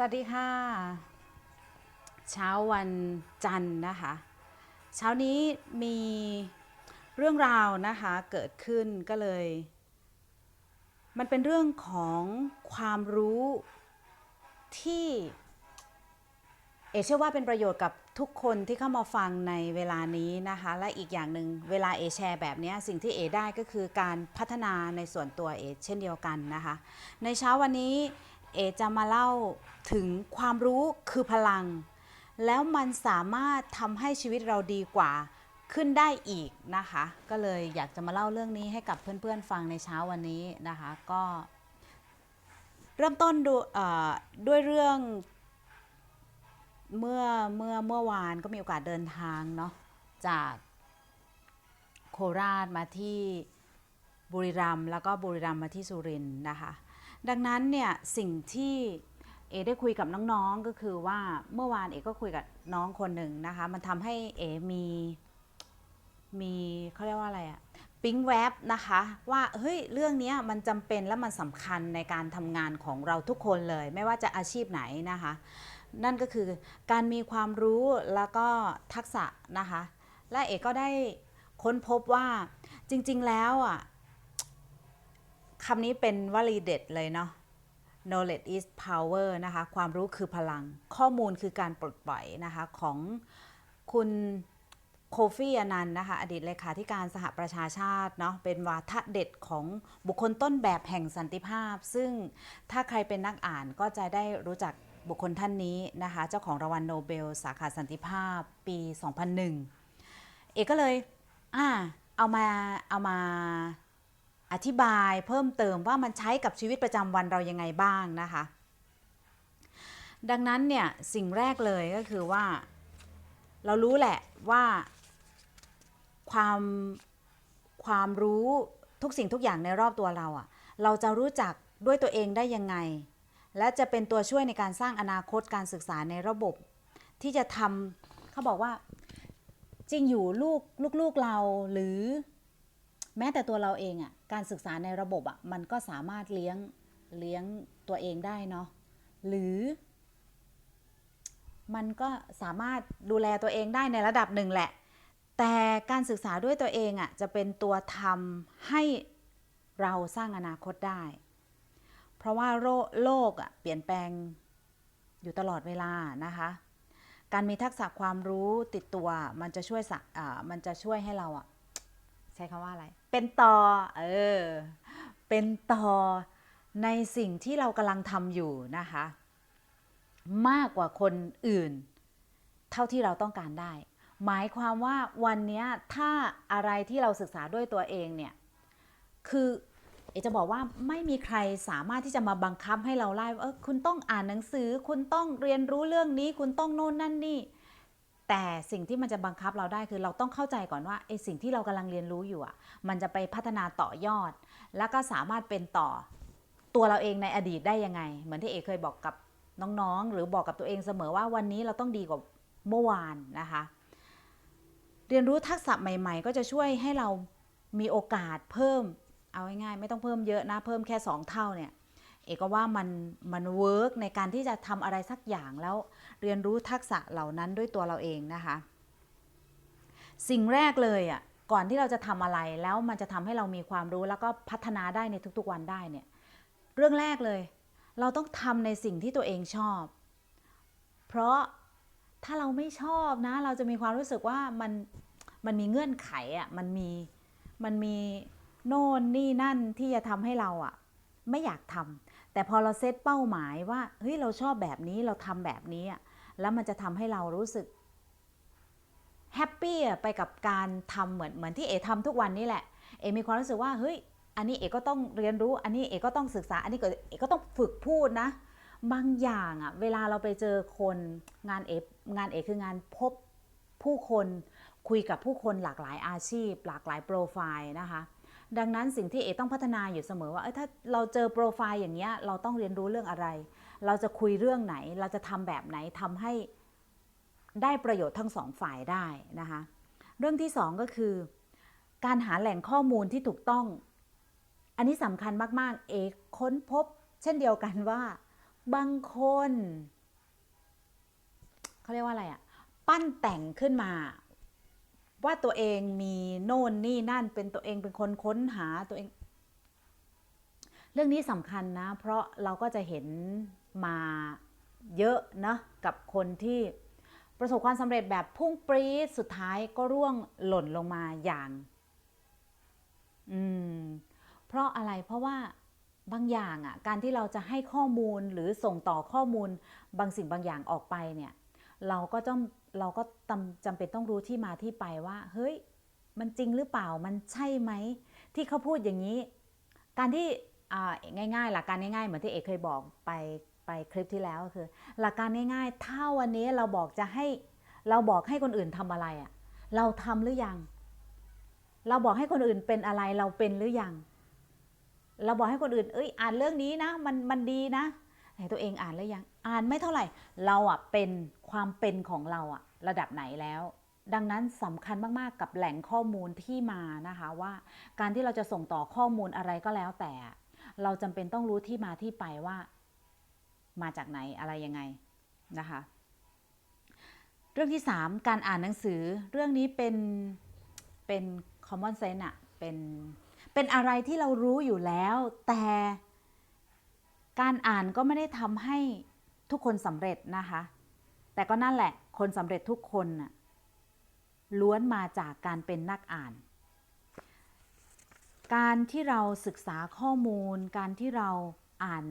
สวัสดีค่ะ เช้าวันจันทร์นะคะ เช้านี้มีเรื่องราวนะคะเกิดขึ้นก็เลย มันเป็นเรื่องของความรู้ที่ เอเชื่อว่าเป็นประโยชน์กับทุกคนที่เข้ามาฟังในเวลานี้นะคะ และอีกอย่างหนึ่งเวลาเอแชร์แบบนี้สิ่งที่เอได้ก็คือการพัฒนาในส่วนตัวเอเช่นเดียวกันนะคะ ในเช้าวันนี้ เอจะมาเล่าถึงความรู้คือพลัง แล้วมันสามารถทำให้ชีวิตเราดีกว่าขึ้นได้อีกนะคะ ก็เลยอยากจะมาเล่าเรื่องนี้ให้กับเพื่อนๆฟังในเช้าวันนี้นะคะ ก็ เริ่มต้นดูด้วยเรื่องเมื่อเมื่อเมื่อวานก็มีโอกาสเดินทางเนาะจากโคราชมาที่บุรีรัมย์แล้วก็บุรีรัมย์มาที่สุรินทร์นะคะ ดังนั้นเนี่ยสิ่งที่เอได้คุยกับน้องๆก็คือว่าเมื่อวานเอก็คุยกับน้องคนหนึ่งนะคะ มันทำให้เอมีมีเขาเรียกว่าอะไรอะปิ๊งแวบนะคะ ว่าเฮ้ยเรื่องนี้มันจำเป็นและมันสำคัญในการทำงานของเราทุกคนเลย ไม่ว่าจะอาชีพไหนนะคะ นั่นก็คือการมีความรู้แล้วก็ทักษะนะคะ และเอกก็ได้ค้นพบว่าจริงๆแล้วอะ คำนี้เป็นวลีเด็ดเลยเนาะ knowledge is power นะคะ ความรู้คือพลัง ข้อมูลคือการปลดปล่อยนะคะของคุณโคฟี่อนันต์นะคะ อดีตเลขาธิการสหประชาชาติเนาะเป็นวาทะเด็ดของบุคคลต้นแบบแห่งสันติภาพ ซึ่งถ้าใครเป็นนักอ่านก็จะได้รู้จักบุคคลท่านนี้นะคะ เจ้าของรางวัลโนเบล สาขาสันติภาพปี 2001 เอกก็เลยอ่าเอามาเอามา อธิบายเพิ่มเติมว่ามันใช้กับชีวิตประจำวันเรายังไงบ้างนะคะ ดังนั้นเนี่ยสิ่งแรกเลยก็คือว่า เรารู้แหละว่าความความรู้ทุกสิ่งทุกอย่างในรอบตัวเราอะเราจะรู้จักด้วยตัวเองได้ยังไง และจะเป็นตัวช่วยในการสร้างอนาคตการศึกษาในระบบ ที่จะทำเขาบอกว่าจริงอยู่ลูกลูกๆเราหรือ แม้แต่ตัวเราเองอะ่ะการศึกษาในระบบอะ่ะมันก็สามารถเลี้ยงเลี้ยงตัวเองได้เนาะหรือ มันก็สามารถดูแลตัวเองได้ในระดับหนึ่งแหละ แต่การศึกษาด้วยตัวเองอะ่ะจะเป็นตัวทำให้เราสร้างอนาคตได้ เพราะว่าโลโลกอะ่ะเปลี่ยนแปลงอยู่ตลอดเวลานะคะการมีทักษะความรู้ติดตัวมันจะช่วยสะอ่ามันจะช่วยให้เราอะใช้คำว่าอะไร เป็นต่อ เออ เป็นต่อในสิ่งที่เรากำลังทำอยู่นะคะ มากกว่าคนอื่น เท่าที่เราต้องการได้ หมายความว่าวันนี้ถ้าอะไรที่เราศึกษาด้วยตัวเองเนี่ย คือเอจะบอกว่าไม่มีใครสามารถที่จะมาบังคับให้เราไล่ว่าเออคุณต้องอ่านหนังสือ คุณต้องเรียนรู้เรื่องนี้ คุณต้องโน่นนั่นนี่ แต่สิ่งที่มันจะบังคับเราได้คือเราต้องเข้าใจก่อนว่าไอ้สิ่งที่เรากำลังเรียนรู้อยู่อะ มันจะไปพัฒนาต่อยอด แล้วก็สามารถเป็นต่อตัวเราเองในอดีตได้ยังไง เหมือนที่เอกเคยบอกกับน้องๆ หรือบอกกับตัวเองเสมอว่าวันนี้เราต้องดีกว่าเมื่อวานนะคะ เรียนรู้ทักษะใหม่ ๆ ก็จะช่วยให้เรามีโอกาสเพิ่ม เอาง่ายๆไม่ต้องเพิ่มเยอะนะ เพิ่มแค่ 2 เท่าเนี่ย เอกก็ว่ามันมันเวิร์กในการที่จะทำอะไรสักอย่างแล้วเรียนรู้ทักษะเหล่านั้นด้วยตัวเราเองนะคะ สิ่งแรกเลยอะก่อนที่เราจะทำอะไรแล้วมันจะทำให้เรามีความรู้แล้วก็พัฒนาได้ในทุกๆวันได้เนี่ยเรื่องแรกเลย เราต้องทำในสิ่งที่ตัวเองชอบ เพราะถ้าเราไม่ชอบนะ เราจะมีความรู้สึกว่ามันมันมีเงื่อนไขอะมันมีมันมีโน่นนี่นั่นที่จะทำให้เราอะไม่อยากทำ แต่พอเราเซตเป้าหมายว่าเฮ้ยเราชอบแบบนี้เราทำแบบนี้อะแล้วมันจะทำให้เรารู้สึกแฮปปี้ไปกับการทำเหมือนเหมือนที่เอทำทุกวันนี้แหละ เอมีความรู้สึกว่าเฮ้ยอันนี้เอก็ต้องเรียนรู้ อันนี้เอก็ต้องศึกษา อันนี้เอก็ต้องฝึกพูดนะ บางอย่างอะเวลาเราไปเจอคนงานเองานเอคืองานพบผู้คนคุยกับผู้คนหลากหลายอาชีพ หลากหลายโปรไฟล์นะคะ ดังนั้นสิ่งที่เอต้องพัฒนาอยู่เสมอว่าถ้าเราเจอโปรไฟล์อย่างเงี้ยเราต้องเรียนรู้เรื่องอะไร เราจะคุยเรื่องไหน เราจะทำแบบไหนทำให้ได้ประโยชน์ทั้งสองฝ่ายได้นะคะเรื่องที่สองก็คือ การหาแหล่งข้อมูลที่ถูกต้อง อันนี้สำคัญมาก ๆ เอกค้นพบ เช่นเดียวกันว่า บางคนเขาเรียกว่าอะไรอะปั้นแต่งขึ้นมา ว่าตัวเองมีโน่นนี่นั่นเป็นตัวเองเป็นคนค้นหาตัวเอง เรื่องนี้สำคัญนะ เพราะเราก็จะเห็นมาเยอะนะกับคนที่ประสบความสำเร็จแบบพุ่งปรี๊ดสุดท้ายก็ร่วงหล่นลงมาอย่างอืมเพราะอะไรเพราะว่าบางอย่างอะการที่เราจะให้ข้อมูลหรือส่งต่อข้อมูลบางสิ่งบางอย่างออกไปเนี่ย เราก็ต้องเราก็จำเป็นต้องรู้ที่มาที่ไปว่า เฮ้ย มันจริงหรือเปล่ามันใช่ไหม ที่เขาพูดอย่างนี้ การที่อ่าง่ายๆ หลักการง่ายๆ เหมือนที่เอกเคยบอกไปไปคลิปที่แล้วก็คือ หลักการง่ายๆ ถ้าวันนี้เราบอกจะให้เราบอกให้คนอื่นทำอะไรอะ่ะ เราทำหรือยัง เราบอกให้คนอื่นเป็นอะไรเราเป็นหรือยัง เราบอกให้คนอื่น เอ้ย อ่านเรื่องนี้นะ มันมันดีนะ ไหนตัวเองอ่านหรือยังอ่านไม่เท่าไหร่ เราอะเป็นความเป็นของเราอะระดับไหนแล้ว ดังนั้นสำคัญมากๆกับแหล่งข้อมูลที่มานะคะว่า การที่เราจะส่งต่อข้อมูลอะไรก็แล้วแต่ เราจำเป็นต้องรู้ที่มาที่ไปว่า มาจากไหนอะไรยังไงนะคะ เรื่องที่ 3 การอ่านหนังสือเรื่องนี้เป็นเป็น common sense อะเป็นเป็นอะไรที่เรารู้อยู่แล้ว แต่ การอ่านก็ไม่ได้ทำให้ทุกคนสำเร็จนะคะ แต่ก็นั่นแหละ คนสำเร็จทุกคนน่ะล้วนมาจากการเป็นนักอ่าน การที่เราศึกษาข้อมูล การที่เราอ่าน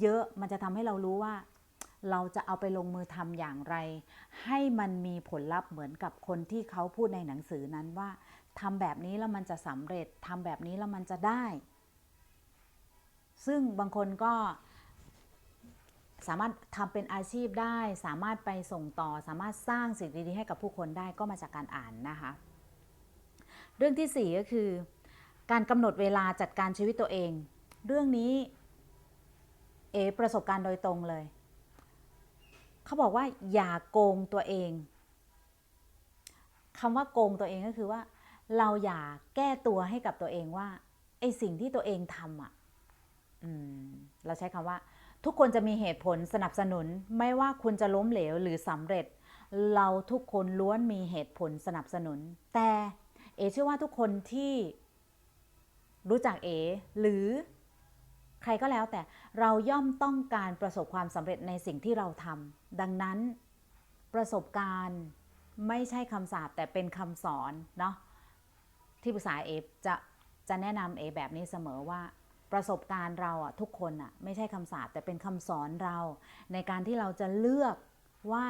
เยอะๆ มันจะทำให้เรารู้ว่า เราจะเอาไปลงมือทำอย่างไร ให้มันมีผลลัพธ์เหมือนกับคนที่เขาพูดในหนังสือนั้นว่าทำแบบนี้แล้วมันจะสำเร็จทำแบบนี้แล้วมันจะได้ ซึ่งบางคนก็สามารถทำเป็นอาชีพได้ สามารถไปส่งต่อ สามารถสร้างสิ่งดีๆให้กับผู้คนได้ก็มาจากการอ่านนะคะ เรื่องที่สี่ก็คือ การกำหนดเวลาจัดการชีวิตตัวเอง เรื่องนี้เอประสบการณ์โดยตรงเลย เขาบอกว่าอย่าโกงตัวเองคำว่าโกงตัวเองก็คือว่า เราอย่าแก้ตัวให้กับตัวเองว่าไอสิ่งที่ตัวเองทำอะ เราใช้คำว่า ทุกคนจะมีเหตุผลสนับสนุน ไม่ว่าคุณจะล้มเหลวหรือสำเร็จ เราทุกคนล้วนมีเหตุผลสนับสนุน แต่เอเชื่อว่าทุกคนที่รู้จักเอ หรือใครก็แล้วแต่เราย่อมต้องการประสบความสำเร็จในสิ่งที่เราทำดังนั้นประสบการณ์ไม่ใช่คำสาปแต่เป็นคำสอนเนาะที่ปรึกษาเอจะจะแนะนำเอแบบนี้เสมอว่า ประสบการณ์เราอะทุกคนอะไม่ใช่คำสาปแต่เป็นคำสอนเรา ในการที่เราจะเลือกว่า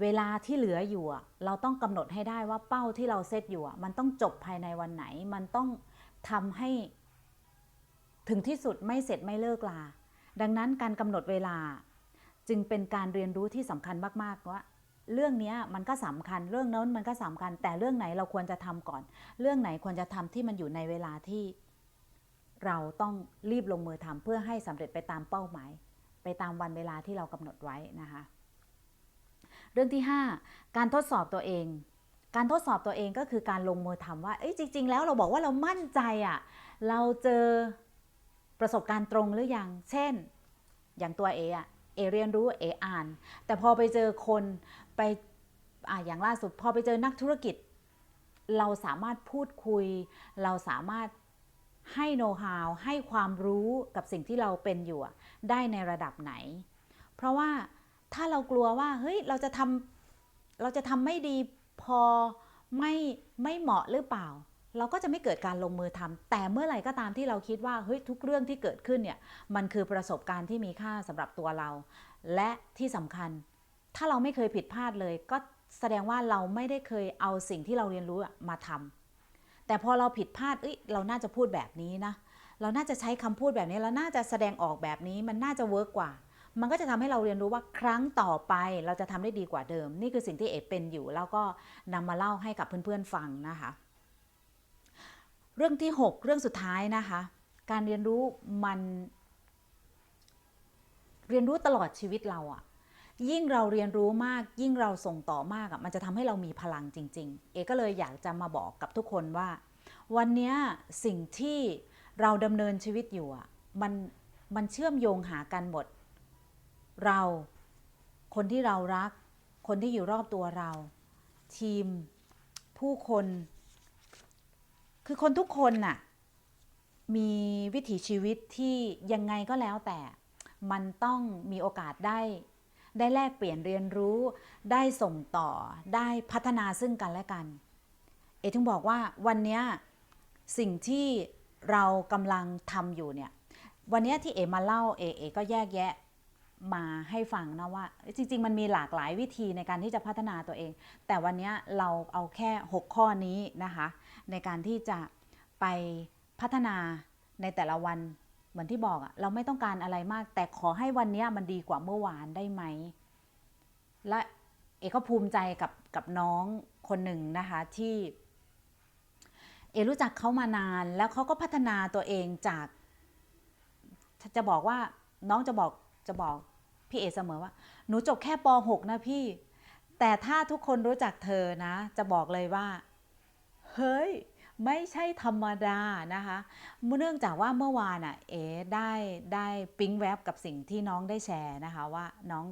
เวลาที่เหลืออยู่อะเราต้องกำหนดให้ได้ว่าเป้าที่เราเซตอยู่อะมันต้องจบภายในวันไหน มันต้องทำให้ ถึงที่สุดไม่เสร็จไม่เลิกลา ดังนั้นการกำหนดเวลา จึงเป็นการเรียนรู้ที่สำคัญมากๆว่าเรื่องนี้มันก็สำคัญเรื่องนั้นมันก็สำคัญ แต่เรื่องไหนเราควรจะทำก่อน เรื่องไหนควรจะทำที่มันอยู่ในเวลาที่ เราต้องรีบลงมือทำเพื่อให้สำเร็จไปตามเป้าหมาย ไปตามวันเวลาที่เรากำหนดไว้นะคะ เรื่องที่ 5 การทดสอบตัวเอง การทดสอบตัวเองก็คือการลงมือทำว่าเอ้ยจริง ๆ แล้วเราบอกว่าเรามั่นใจอะ่ะเราเจอประสบการณ์ตรงหรือยัง เช่น อย่างตัวเออะเอเรียนรู้เออ่าน แต่พอไปเจอคนไปอ่าอย่างล่าสุดพอไปเจอนักธุรกิจ เราสามารถพูดคุย เราสามารถ ให้โน้ตฮาวให้ความรู้กับสิ่งที่เราเป็นอยู่ได้ในระดับไหน เพราะว่าถ้าเรากลัวว่าเฮ้ยเราจะทำเราจะทำไม่ดีพอไม่ไม่เหมาะหรือเปล่า เราก็จะไม่เกิดการลงมือทำแต่เมื่อไหร่ก็ตามที่เราคิดว่าเฮ้ยทุกเรื่องที่เกิดขึ้นเนี่ยมันคือประสบการณ์ที่มีค่าสำหรับตัวเรา และที่สำคัญ ถ้าเราไม่เคยผิดพลาดเลย ก็แสดงว่าเราไม่ได้เคยเอาสิ่งที่เราเรียนรู้มาทำ แต่พอเราผิดพลาดเอ้ยเราน่าจะพูดแบบนี้นะ เราน่าจะใช้คำพูดแบบนี้เราน่าจะแสดงออกแบบนี้มันน่าจะเวิร์กกว่า มันก็จะทำให้เราเรียนรู้ว่าครั้งต่อไปเราจะทำได้ดีกว่าเดิม นี่คือสิ่งที่เอเป็นอยู่ แล้วก็นำมาเล่าให้กับเพื่อนๆฟังนะคะ เรื่องที่ 6 เรื่องสุดท้ายนะคะ การเรียนรู้มัน เรียนรู้ตลอดชีวิตเราอะ ยิ่งเราเรียนรู้มาก ยิ่งเราส่งต่อมากอะมันจะทำให้เรามีพลังจริง ๆ เอก็เลยอยากจะมาบอกกับทุกคนว่า วันนี้สิ่งที่เราดำเนินชีวิตอยู่อะมันมันเชื่อมโยงหากันหมด เราคนที่เรารัก คนที่อยู่รอบตัวเรา ทีม ผู้คน คือคนทุกคนน่ะมีวิถีชีวิตที่ยังไงก็แล้วแต่ มันต้องมีโอกาสได้ ได้แลกเปลี่ยนเรียนรู้ ได้ส่งต่อ ได้พัฒนาซึ่งกันและกัน เอถึงบอกว่าวันนี้สิ่งที่เรากำลังทำอยู่เนี่ย วันนี้ที่เอมาเล่าเอเอก็แยกแยะมาให้ฟังนะว่า จริง ๆ มันมีหลากหลายวิธีในการที่จะพัฒนาตัวเอง แต่วันนี้เราเอาแค่ 6 ข้อนี้นะคะ ในการที่จะไปพัฒนาในแต่ละวัน มือนที่บอกอะเราไม่ต้องการอะไรมาก แต่ขอให้วันนี้มันดีกว่าเมื่อวานได้ไหม และเอก็ภูมิใจกับกับน้องคนหนึ่งนะคะที่ เอรู้จักเขามานาน แล้วเขาก็พัฒนาตัวเองจาก จะบอกว่าน้องจะบอกจะบอกพี่เอเสมอว่า หนูจบแค่ป .6 นะพี่ แต่ถ้าทุกคนรู้จักเธอนะ จะบอกเลยว่า เฮ้ย ไม่ใช่ธรรมดานะคะเนื่องจากว่าเมื่อวานอะเอ๋ได้ได้ปิ๊งแวบกับสิ่งที่น้องได้แชร์นะคะว่าน้อง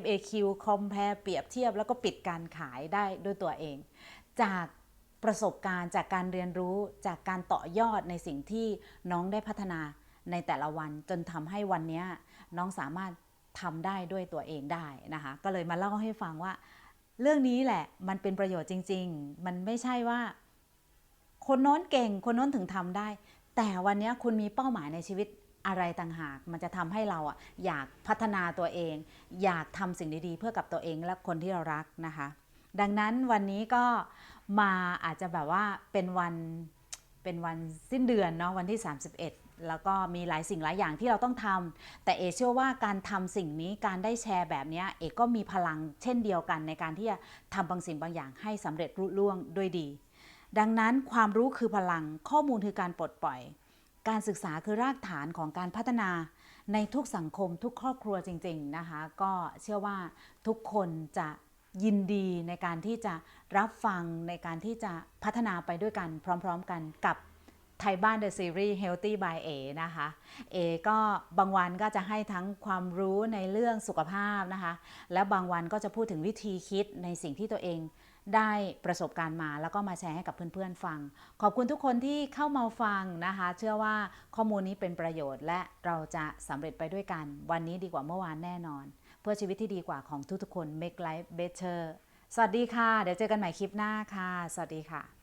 FAQ compare เปรียบเทียบแล้วก็ปิดการขายได้ด้วยตัวเอง จากประสบการณ์จากการเรียนรู้จากการต่อยอดในสิ่งที่น้องได้พัฒนาในแต่ละวันจนทำให้วันนี้น้องสามารถทำได้ด้วยตัวเองได้นะคะก็เลยมาเล่าให้ฟังว่า เรื่องนี้แหละมันเป็นประโยชน์จริง ๆ มันไม่ใช่ว่า คนโน้นเก่ง คนโน้นถึงทำได้ แต่วันนี้คุณมีเป้าหมายในชีวิตอะไรต่างหาก มันจะทำให้เราอะอยากพัฒนาตัวเอง อยากทำสิ่งดีๆ เพื่อกับตัวเองและคนที่เรารักนะคะ ดังนั้นวันนี้ก็มาอาจจะแบบว่าเป็นวันเป็นวันสิ้นเดือนเนาะวันที่ 31แล้วก็มีหลายสิ่งหลายอย่างที่เราต้องทำแต่เอเชื่อว่าการทำสิ่งนี้การได้แชร์แบบนี้เอก็มีพลังเช่นเดียวกันในการที่จะทำบางสิ่งบางอย่างให้สำเร็จรุ่ล่วงด้วยดี ดังนั้นความรู้คือพลัง ข้อมูลคือการปลดปล่อย การศึกษาคือรากฐานของการพัฒนาในทุกสังคมทุกครอบครัวจริง ๆนะคะ ก็เชื่อว่าทุกคนจะยินดีในการที่จะรับฟังในการที่จะพัฒนาไปด้วยกันพร้อม ๆ กันกับไทยบ้าน The Series Healthy by A นะคะเอก็บางวันก็จะให้ทั้งความรู้ในเรื่องสุขภาพนะคะ และบางวันก็จะพูดถึงวิธีคิดในสิ่งที่ตัวเอง ได้ประสบการณ์มา แล้วก็มาแชร์ให้กับเพื่อนๆฟัง ขอบคุณทุกคนที่เข้ามาฟังนะคะ เชื่อว่าข้อมูลนี้เป็นประโยชน์ และเราจะสำเร็จไปด้วยกัน วันนี้ดีกว่าเมื่อวานแน่นอน เพื่อชีวิตที่ดีกว่าของทุกๆคน make life better สวัสดีค่ะ เดี๋ยวเจอกันใหม่คลิปหน้าค่ะ สวัสดีค่ะ